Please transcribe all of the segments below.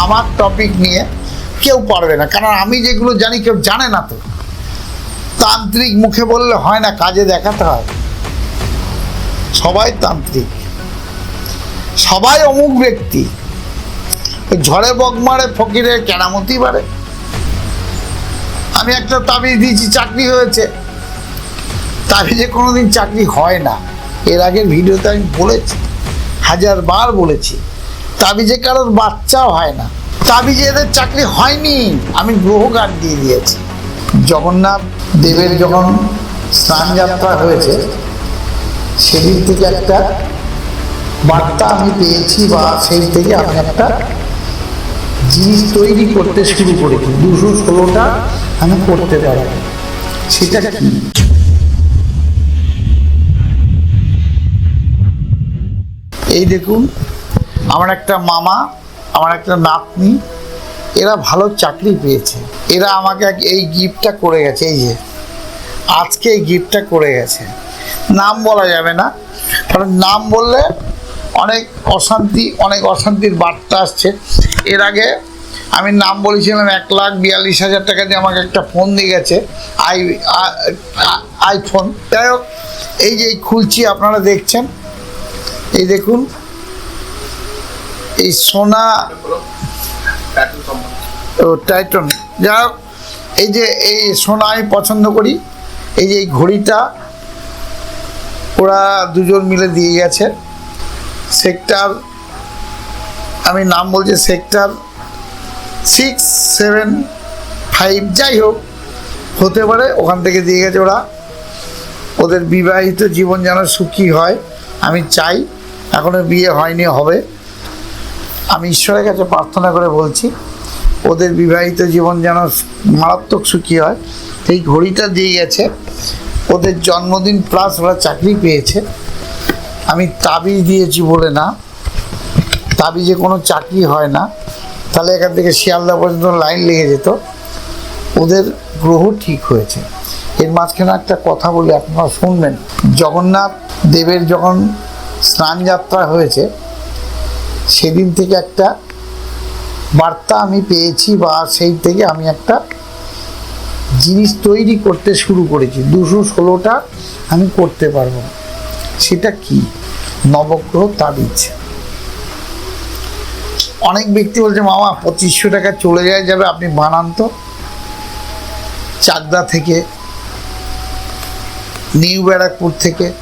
আমার টপিক নিয়ে কেউ পারবে না। কারণ আমি যেগুলো জানি, কেউ জানে না তো। তান্ত্রিক মুখে বললে হয় না, কাজে দেখাতে হয়। সবাই তান্ত্রিক। সবাই অমুক ব্যক্তি। ঝড়ে বক মারে, ফকিরের কেরামতি বাড়ে। আমি একটা তাবিজ দিয়েছি, চাকরি হয়েছে। তাবিজে কোনোদিন চাকরি হয় না। এর আগের ভিডিওতে আমি বলেছি হাজার বার বলেছি। তাবিজে কারোর বাচ্চাও হয় না। তাবিজে এদের চাকরি হয়নি। আমি গ্রহ গান দিয়ে দিয়েছি। জগন্নাথ দেবের যখন স্নান যাত্রা হয়েছে, সেদিন থেকে একটা বার্তা আমি পেয়েছি বা সেই থেকে আমি একটা জিনিস তৈরি করতে শুরু করেছি। দুশো ষোলোটা আমি করতে পারব। সেটা কি? এই দেখুন আমার একটা মামা, আমার একটা নাতনি, এরা ভালো চাকরি পেয়েছে। এরা আমাকে এই গিফটটা করে গেছে, এই যে। আজকে এই গিফটটা করে গেছে। নাম বলা যাবে না, কারণ নাম বললে অনেক অশান্তি, অনেক অশান্তির বার্তা আসছে। এর আগে আমি নাম বলেছিলাম এক লাখ বিয়াল্লিশ হাজার টাকা দিয়ে আমাকে একটা ফোন দিয়ে গেছে, আই আইফোন। যাই হোক, এই যে খুলছি, আপনারা দেখছেন। এই দেখুন এই সোনা ও টাইটন হোক, এই যে এই সোনা আমি পছন্দ করি, এই যে এই ঘড়িটা, ওরা দুজন মিলে দিয়ে গেছে। সেক্টর আমি নাম বলছি সেক্টর সিক্স সেভেন ফাইভ যাই হোক, হতে পারে ওখান থেকে দিয়ে গেছে ওরা। ওদের বিবাহিত জীবন যেন সুখী হয়, আমি চাই। এখনও বিয়ে হয়নি, হবে। আমি ঈশ্বরের কাছে প্রার্থনা করে বলছি, ওদের বিবাহিত জীবন যেন মারাত্মক সুখী হয়। এই ঘড়িটা দিয়ে গেছে, ওদের জন্মদিন প্লাস ওরা চাকরি পেয়েছে। আমি তাবিজ দিয়েছি বলে না, তাবিজে কোনো চাকরি হয় না। তাহলে এখান থেকে শিয়ালদা পর্যন্ত লাইন লেগে যেত। ওদের গ্রহ ঠিক হয়েছে। এর মাঝখানে একটা কথা বলে, আপনারা শুনবেন। জগন্নাথ দেবের যখন স্নান যাত্রা হয়েছে সেদিন থেকে একটা বার্তা আমি পেয়েছি বা সেই থেকে আমি একটা জিনিস তৈরি করতে শুরু করেছি। দুশো ষোলোটা আমি করতে পারব। সেটা কি? নবগ্রহ তার তাবিজ। অনেক ব্যক্তি বলছে, মামা, পঁচিশশো টাকা চলে যায়, যাবে, আপনি বানান তো। চাকদা থেকে, নিউ ব্যারাকপুর থেকে,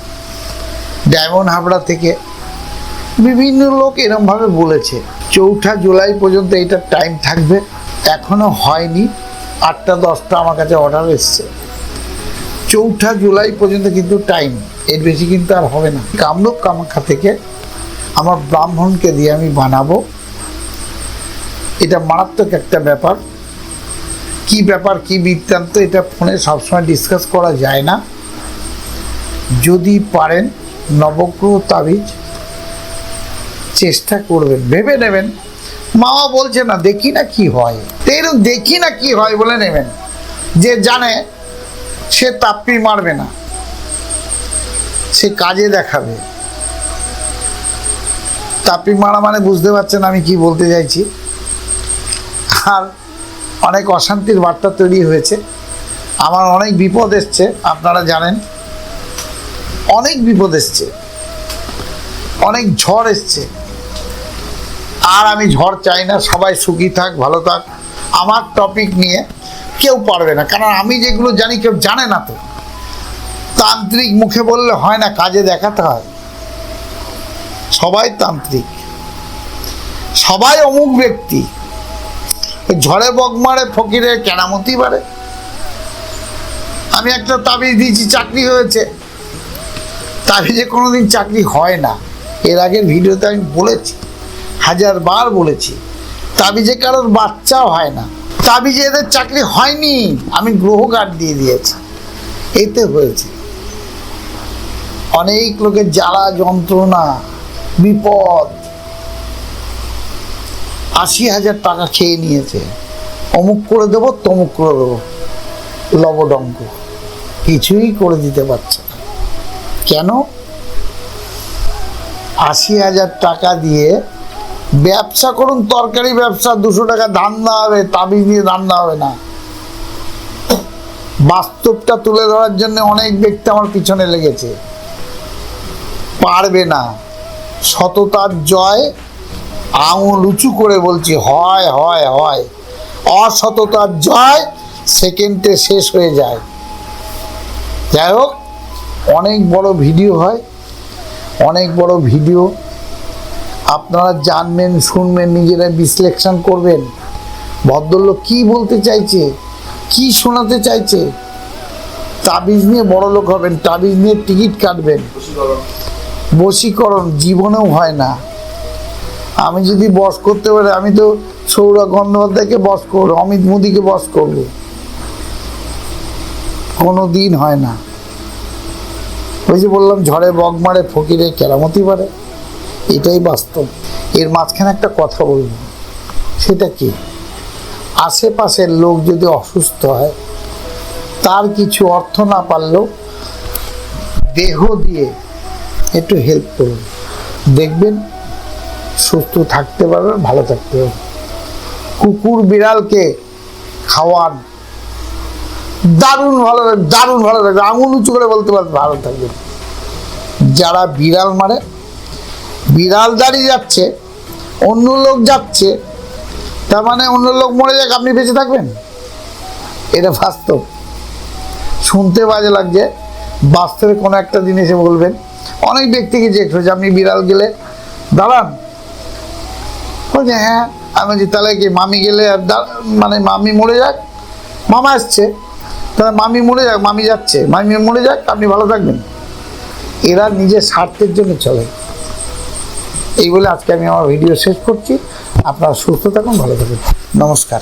ডায়মন্ড হাবড়া থেকে বিভিন্ন লোক এরমভাবে বলেছে, চৌঠা জুলাই পর্যন্ত এটা টাইম থাকবে। এখনও হয়নি। আটটা, দশটা আমার কাছে অর্ডার এসছে। চৌঠা জুলাই পর্যন্ত কিন্তু টাইম এর বেশি কিন্তু আর হবে না। কামরূপ কামাখ্যা থেকে আমার ব্রাহ্মণকে দিয়ে আমি বানাবো। এটা মারাত্মক একটা ব্যাপার। কি ব্যাপার, কি বৃত্তান্ত, এটা ফোনে সবসময় ডিসকাস করা যায় না। যদি পারেন, নবগ্রহ তাবিজ চেষ্টা করবেন, ভেবে নেবেন। মামা বলছে, না, দেখি না কি হয়। তো এরকম দেখি না কি হয়, বলে নেবেন। যে জানে, সে তাপ্পি মারবে না। সে কাজে দেখাবে। তাপ্পি মারা মানে বুঝতে পারছেন আমি কি বলতে চাইছি। আর অনেক অশান্তির বার্তা তৈরি হয়েছে। আমার অনেক বিপদ এসছে, আপনারা জানেন। অনেক বিপদ এসছে। অনেক ঝড় এসছে। আর আমি ঝড় চাই না, সবাই সুখী থাক, ভালো থাক। আমার টপিক নিয়ে কেউ পারবে না, কারণ আমি যেগুলো জানি কেউ জানে না তো। তান্ত্রিক মুখে বললে হয় না, কাজে দেখাতে হয়। সবাই তান্ত্রিক। সবাই অমুক ব্যক্তি। ঝড়ে বক মারে ফকিরের কেরামতি বাড়ে। আমি একটা তাবিজ দিয়েছি, চাকরি হয়েছে। তাবিজে কোনোদিন চাকরি হয় না। এর আগের ভিডিওতে আমি বলেছি। হাজার বার বলেছি, তাবিজে কারোর বাচ্চাও হয় না। তাবিজে এদের চাকরি হয়নি, আমি গ্রহ কার্ড দিয়ে দিয়েছি। এতে হয়েছে। অনেক লোকের জ্বালা, যন্ত্রণা, বিপদ। আশি হাজার টাকা খেয়ে নিয়েছে। অমুক করে দেবো, তমুক করে দেবো। লবডঙ্ক। কিছুই করে দিতে পারছে না। কেন? আশি হাজার টাকা দিয়ে ব্যবসা করুন, তরকারি ব্যবসা, দুশো টাকা ধান দেওয়া হবে, তাবিজ দিয়ে ধান দেওয়া হবে না। বাস্তবটা তুলে ধরার জন্য অনেক ব্যক্তি আমার পিছনে লেগেছে। পারবে না। সততার জয়, আঙুল উঁচু করে বলছি, হয় হয় হয়। অসততার জয় সেকেন্ডে শেষ হয়ে যায়। যাই হোক, অনেক বড় ভিডিও হয়, অনেক বড় ভিডিও। আপনারা জানবেন, শুনবেন, নিজেরা বিশ্লেষণ করবেন। ভদ্রলোক কি বলতে চাইছে? কি শোনাতে চাইছে? তাবিজ নিয়ে বড় লোক হবেন, তাবিজ নিয়ে টিকিট কাটবেন। বশীকরণ জীবনেও হয় না। আমি যদি বস করতে পারি, আমি তো সৌরভ গঙ্গোপাধ্যায়কে বস করব, অমিত মোদীকে বস করব। কোনো দিন হয় না। ওই যে বললাম, ঝড়ে বক মারে, ফকিরে কেরামতি পারে এটাই বাস্তব। এর মাঝখানে একটা কথা বলব। সেটা কি? আশেপাশের লোক যদি অসুস্থ হয়, তার কিছু অর্থ না পারলেও দেহ দিয়ে একটু হেল্প করুন। দেখবেন সুস্থ থাকতে পারবেন, ভালো থাকতে পারবেন। কুকুর বিড়ালকে খাওয়ান। দারুণ ভালো লাগে দারুণ ভালো লাগে আঙুল উঁচু করে বলতে পারবেন ভালো থাকবেন। যারা বিড়াল মারে বিড়াল দাঁড়িয়ে যাচ্ছে, অন্য লোক যাচ্ছে, তার মানে অন্য লোক মরে যাক, আপনি বেঁচে থাকবেন? এটা বাস্তব। শুনতে বাজে লাগছে, বাস্তবে কোনো একটা দিন এসে বলবেন। অনেক ব্যক্তিকে জিজ্ঞেস হয়েছে আপনি বিড়াল গেলে? দাঁড়ান। বলছে হ্যাঁ। আমি বলছি, তাহলে কি মামি গেলে আর মানে মামি মরে যাক? মামা আসছে তাহলে মামি মরে যাক, মামি যাচ্ছে। মামি মরে যাক, আপনি ভালো থাকবেন। এরা নিজের স্বার্থের জন্য চলে। এই বলে আজকে আমি আমার ভিডিও শেষ করছি। আপনারা সুস্থ থাকুন ভালো থাকুন। নমস্কার।